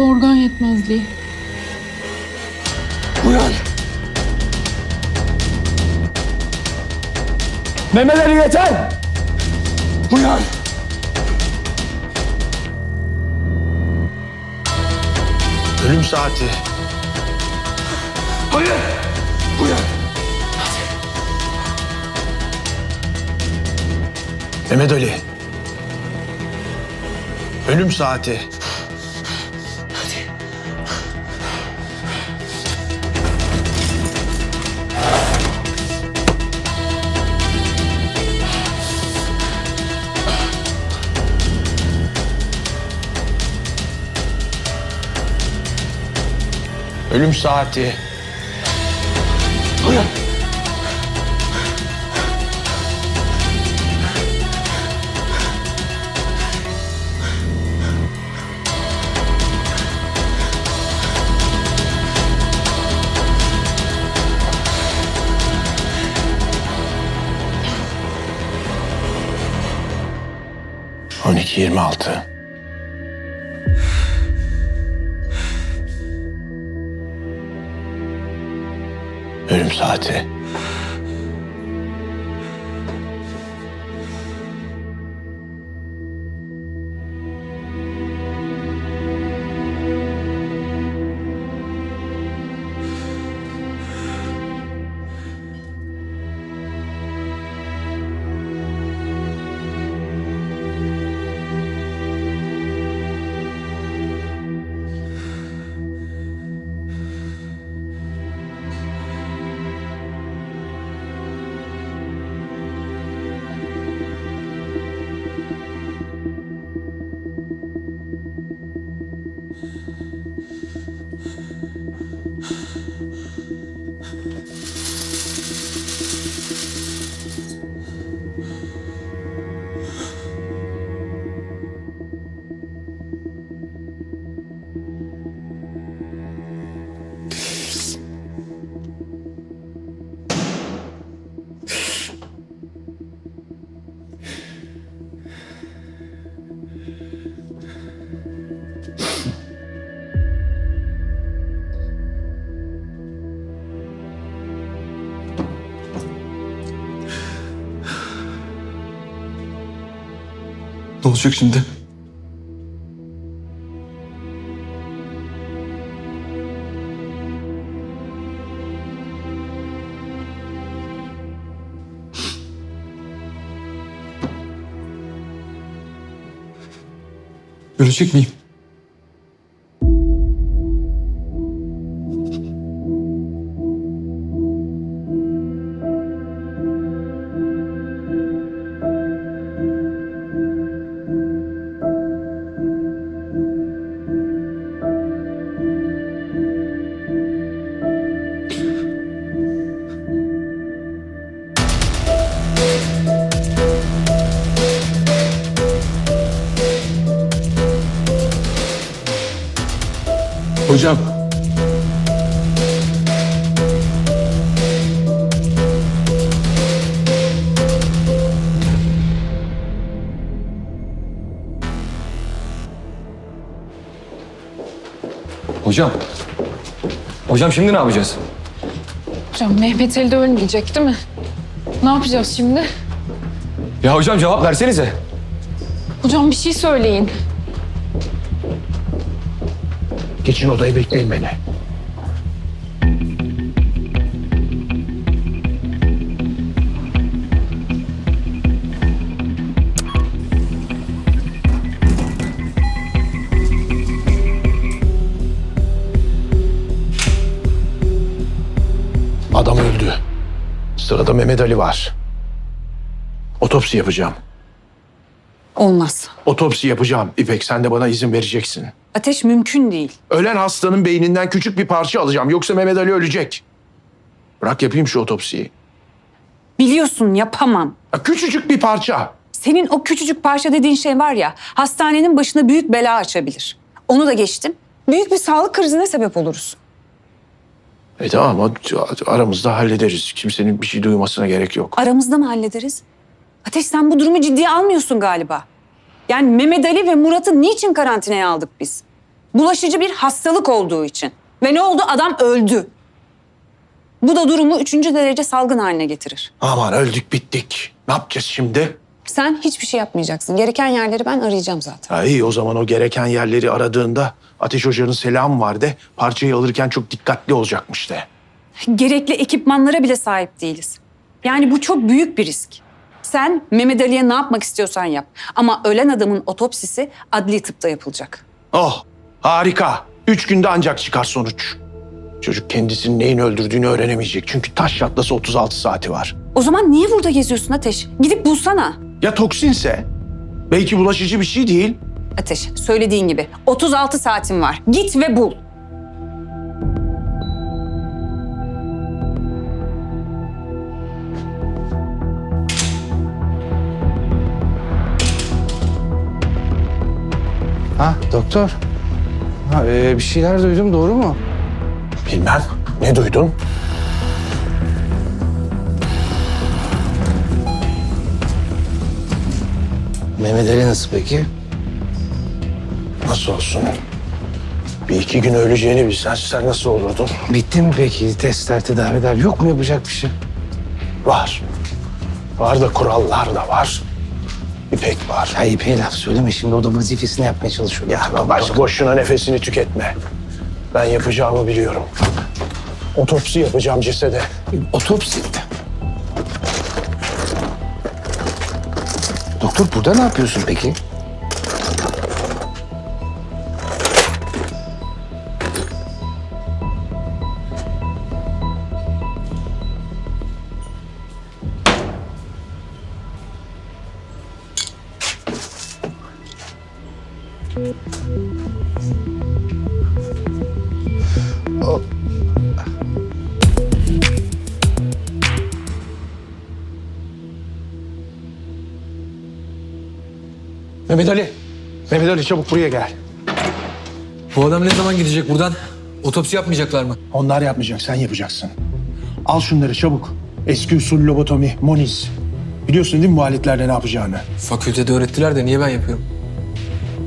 Çoklu organ yetmezliği. Uyan! Mehmet Ali yeter! Uyan! Ölüm saati. Hayır! Uyan! Mehmet Ali. Ölüm saati. Ölüm saati. Uyan! On iki yirmi altı. Ölüm saati. Ne olacak şimdi? Ölecek miyim? Hocam. Hocam. Hocam şimdi ne yapacağız? Hocam Mehmet Ali de ölmeyecek değil mi? Ne yapacağız şimdi? Ya hocam cevap versenize. Hocam bir şey söyleyin. Geçin odayı bekleyin beni. Adam öldü. Sırada Mehmet Ali var. Otopsi yapacağım. Olmaz. Otopsi yapacağım. İpek sen de bana izin vereceksin. Ateş mümkün değil. Ölen hastanın beyninden küçük bir parça alacağım. Yoksa Mehmet Ali ölecek. Bırak yapayım şu otopsiyi. Biliyorsun yapamam. Ya küçücük bir parça. Senin o küçücük parça dediğin şey var ya, hastanenin başına büyük bela açabilir. Onu da geçtim. Büyük bir sağlık krizine sebep oluruz. E tamam ama aramızda hallederiz. Kimsenin bir şey duymasına gerek yok. Aramızda mı hallederiz? Ateş sen bu durumu ciddiye almıyorsun galiba. Yani Mehmet Ali ve Murat'ı niçin karantinaya aldık biz? Bulaşıcı bir hastalık olduğu için. Ve ne oldu? Adam öldü. Bu da durumu üçüncü derece salgın haline getirir. Aman öldük bittik. Ne yapacağız şimdi? Sen hiçbir şey yapmayacaksın. Gereken yerleri ben arayacağım zaten. Ha iyi o zaman o gereken yerleri aradığında Ateş Hoca'nın selamı var de parçayı alırken çok dikkatli olacakmış de. Gerekli ekipmanlara bile sahip değiliz. Yani bu çok büyük bir risk. Sen Mehmet Ali'ye ne yapmak istiyorsan yap. Ama ölen adamın otopsisi adli tıpta yapılacak. Oh harika. Üç günde ancak çıkar sonuç. Çocuk kendisinin neyin öldürdüğünü öğrenemeyecek. Çünkü taş çatlası 36 saati var. O zaman niye burada geziyorsun Ateş? Gidip bulsana. Ya toksinse? Belki bulaşıcı bir şey değil. Ateş, söylediğin gibi 36 saatin var. Git ve bul. Ha doktor. Ha, e, bir şeyler duydum doğru mu? Bilmem. Ne duydun? Mehmet Ali nasıl peki? Nasıl olsun? Bir iki gün öleceğini bilsen sen nasıl olurdun? Bitti mi peki testler, tedaviler? Yok mu yapacak bir şey? Var. Var da kurallar da var. İpek var. Ya İpek'e laf söyleme şimdi o da vazifesini yapmaya çalışıyor. Ya baş boşuna nefesini tüketme. Ben yapacağımı biliyorum. Otopsi yapacağım cesede. Otopsi. Doktor burada ne yapıyorsun peki? Mehmet Ali. Mehmet Ali çabuk buraya gel. Bu adam ne zaman gidecek buradan? Otopsi yapmayacaklar mı? Onlar yapmayacak, sen yapacaksın. Al şunları çabuk. Eski usul lobotomi, moniz. Biliyorsun değil mi bu aletlerde ne yapacağını? Fakültede öğrettiler de niye ben yapıyorum?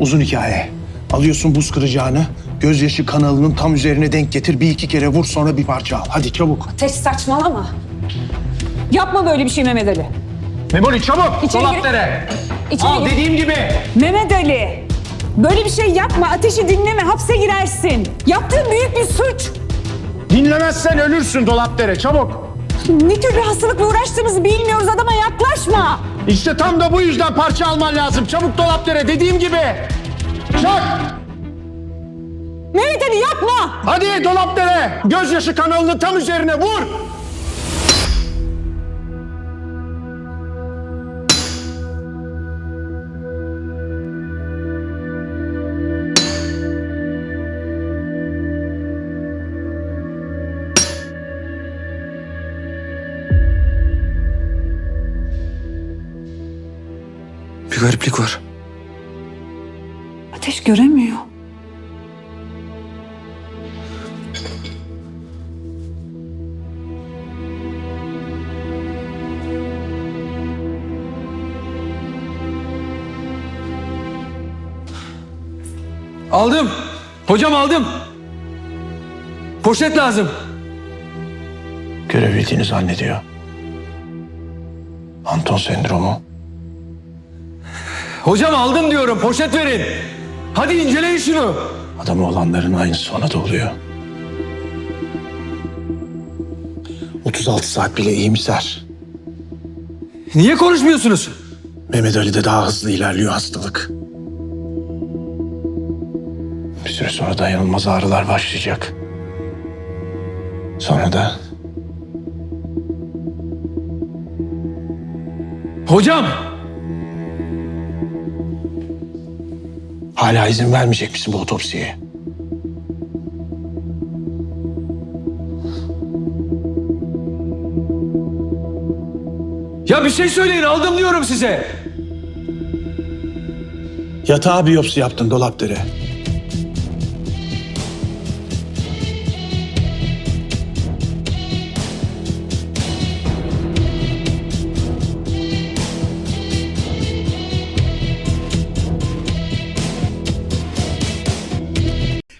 Uzun hikaye. Alıyorsun buz kıracağını, gözyaşı kanalının tam üzerine denk getir. Bir iki kere vur sonra bir parça al. Hadi çabuk. Ateş saçmalama. Yapma böyle bir şey Mehmet Ali. Memoli çabuk. İçeri gir. İçeri gir. dediğim gibi. Mehmet Ali. Böyle bir şey yapma. Ateşi dinleme. Hapse girersin. Yaptığın büyük bir suç. Dinlemezsen ölürsün Dolapdere çabuk. Ne tür bir hastalıkla uğraştığımızı bilmiyoruz. Adama yaklaşma. İşte tam da bu yüzden parça alman lazım. Çabuk Dolapdere dediğim gibi. Çak. Mehmet Ali yapma. Hadi Dolapdere. Gözyaşı kanalının tam üzerine vur. Bir gariplik var. Ateş göremiyor. Aldım. Hocam aldım. Poşet lazım. Görebildiğini zannediyor. Anton sendromu. Hocam aldım diyorum. Poşet verin. Hadi inceleyin şunu. Adamı olanların aynısı ona da oluyor. 36 saat bile iyimser. Niye konuşmuyorsunuz? Mehmet Ali'de daha hızlı ilerliyor hastalık. Bir süre sonra dayanılmaz ağrılar başlayacak. Sonra da Hocam. Hala izin vermeyecek misin bu otopsiye? Ya bir şey söyleyin aldım diyorum size. Yatağa biyopsi yaptın Dolapdere.